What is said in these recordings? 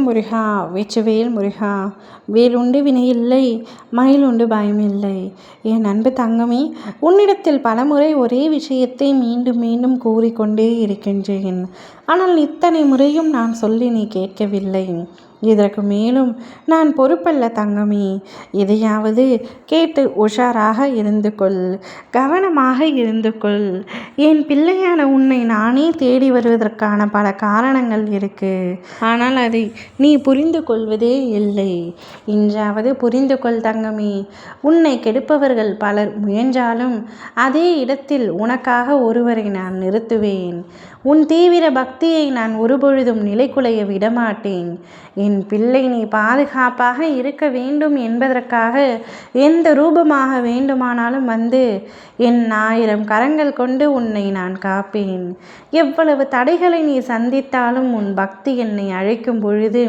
ஓம் முருகா வெச்சுவேல் முருகா. வேலுண்டு வினையில்லை மயிலுண்டு பயமில்லை என் அன்பு தங்கமே உன்னிடத்தில் பலமுறை ஒரே விஷயத்தை மீண்டும் மீண்டும் கூறிக்கொண்டே இருக்கின்றேன். ஆனால் இத்தனை முறையும் நான் சொல்லி நீ கேட்கவில்லை. இதற்கு மேலும் நான் பொறுப்பல்ல தங்கமே எதையாவது கேட்டு உஷாராக இருந்து கொள் கவனமாக இருந்து கொள். என் பிள்ளையான உன்னை நானே தேடி வருவதற்கான பல காரணங்கள் இருக்கு. ஆனால் அதை நீ புரிந்து கொள்வதே இல்லை. இன்றாவது புரிந்து கொள் தங்கமே உன்னை கெடுப்பவர்கள் பலர் முயன்றாலும் அதே இடத்தில் உனக்காக ஒருவரை நான் நிறுத்துவேன். உன் தீவிர பக்தியை நான் ஒருபொழுதும் நிலைக்குலைய விடமாட்டேன். என் பிள்ளை நீ பாதுகாப்பாக இருக்க வேண்டும் என்பதற்காக எந்த ரூபமாக வேண்டுமானாலும் வந்து என் ஆயிரம் கரங்கள் கொண்டு உன்னை நான் காப்பேன். எவ்வளவு தடைகளை நீ சந்தித்தாலும் உன் பக்தி என்னை அழைக்கும் பொழுது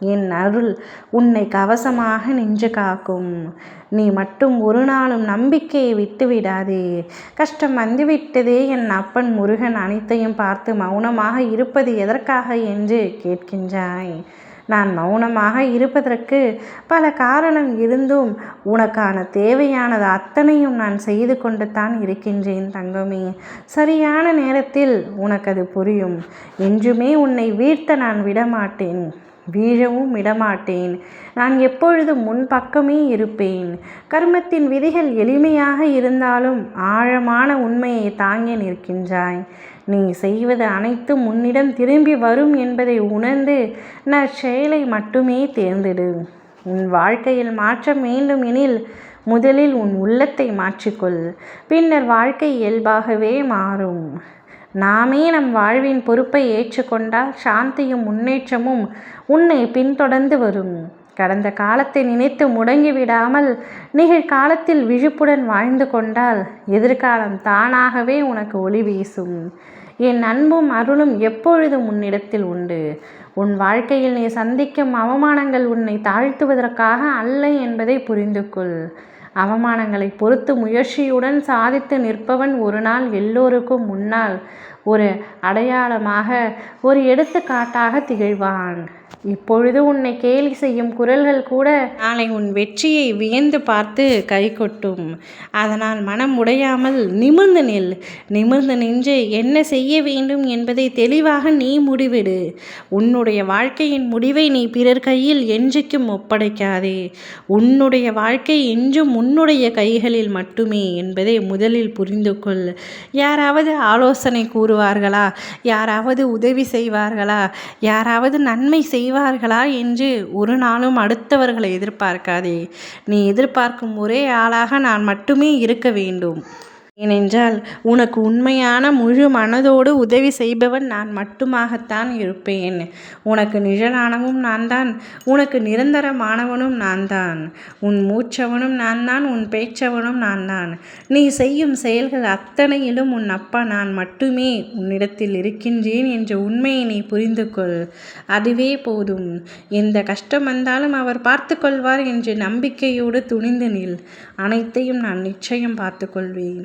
என் அருள் உன்னை கவசமாக நின்று காக்கும். நீ மட்டும் ஒரு நாளும் நம்பிக்கையை விட்டு விடாதே. கஷ்டம் வந்துவிட்டதே என் அப்பன் முருகன் அனைத்தையும் பார்த்து மௌனமாக இருப்பது எதற்காக என்று கேட்கின்றாய். நான் மௌனமாக இருப்பதற்கு பல காரணம் இருந்தும் உனக்கான தேவையானது அத்தனையும் நான் செய்து கொண்டு தான் இருக்கின்றேன் தங்கமே. சரியான நேரத்தில் உனக்கு அது புரியும். என்றுமே உன்னை வீழ்த்த நான் விடமாட்டேன். வீழவும் விடமாட்டேன். நான் எப்பொழுது முன் பக்கமே இருப்பேன். கர்மத்தின் விதிகள் எளிமையாக இருந்தாலும் ஆழமான உண்மையை தாங்கி நிற்கின்றாய். நீ செய்வது அனைத்தும் உன்னிடம் திரும்பி வரும் என்பதை உணர்ந்து நற்செயலை மட்டுமே தேர்ந்தெடு. உன் வாழ்க்கையில் மாற்றம் வேண்டும் எனில் முதலில் உன் உள்ளத்தை மாற்றிக்கொள். பின்னர் வாழ்க்கை இயல்பாகவே மாறும். நாமே நம் வாழ்வின் பொறுப்பை ஏற்றுக்கொண்டால் சாந்தியும் முன்னேற்றமும் உன்னை பின்தொடர்ந்து வரும். கடந்த காலத்தை நினைத்து முடங்கிவிடாமல் நிகழ்காலத்தில் விழிப்புடன் வாழ்ந்து கொண்டால் எதிர்காலம் தானாகவே உனக்கு ஒளி வீசும். என் அன்பும் அருளும் எப்பொழுதும் உன்னிடத்தில் உண்டு. உன் வாழ்க்கையில் நீ சந்திக்கும் அவமானங்கள் உன்னை தாழ்த்துவதற்காக அல்ல என்பதை புரிந்து கொள் அவமானங்களை பொறுத்து முயற்சியுடன் சாதித்து நிற்பவன் ஒரு நாள் எல்லோருக்கும் முன்னால். ஒரு அடையாளமாக ஒரு எடுத்துக்காட்டாக திகழ்வான். இப்பொழுது உன்னை கேலி செய்யும் குரல்கள் கூட நாளை உன் வெற்றியை வியந்து பார்த்து கை கொட்டும். அதனால் மனம் உடையாமல் நிமிர்ந்து நில். நிமிர்ந்து நின்று என்ன செய்ய வேண்டும் என்பதை தெளிவாக நீ முடிவிடு. உன்னுடைய வாழ்க்கையின் முடிவை நீ பிறர் கையில் என்றைக்கும் ஒப்படைக்காதே. உன்னுடைய வாழ்க்கை என்றும் உன்னுடைய கைகளில் மட்டுமே என்பதை முதலில் புரிந்து கொள் யாராவது ஆலோசனை கூறுவார்களா? யாராவது உதவி செய்வார்களா? யாராவது நன்மை செய்வார்களா என்று ஒரு நாளும் அடுத்தவர்களை எதிர்பார்க்காதே. நீ எதிர்பார்க்கும் ஒரே ஆளாக நான் மட்டுமே இருக்க வேண்டும். ஏனென்றால் உனக்கு உண்மையான முழு மனதோடு உதவி செய்பவன் நான் மட்டுமாகத்தான் இருப்பேன். உனக்கு நிழலானவும் நான் தான் உனக்கு நிரந்தரமானவனும் நான் தான் உன் மூச்சவனும் நான் தான் உன் பேச்சவனும் நான் தான் நீ செய்யும் செயல்கள் அத்தனையிலும் உன் அப்பா நான் மட்டுமே. உன்னிடத்தில் இருக்கின்றேன் என்ற உண்மையை நீ புரிந்து கொள் அதுவே போதும். எந்த கஷ்டம் வந்தாலும் அவர் பார்த்து கொள்வார் என்ற நம்பிக்கையோடு துணிந்து நில். அனைத்தையும் நான் நிச்சயம் பார்த்து கொள்வேன்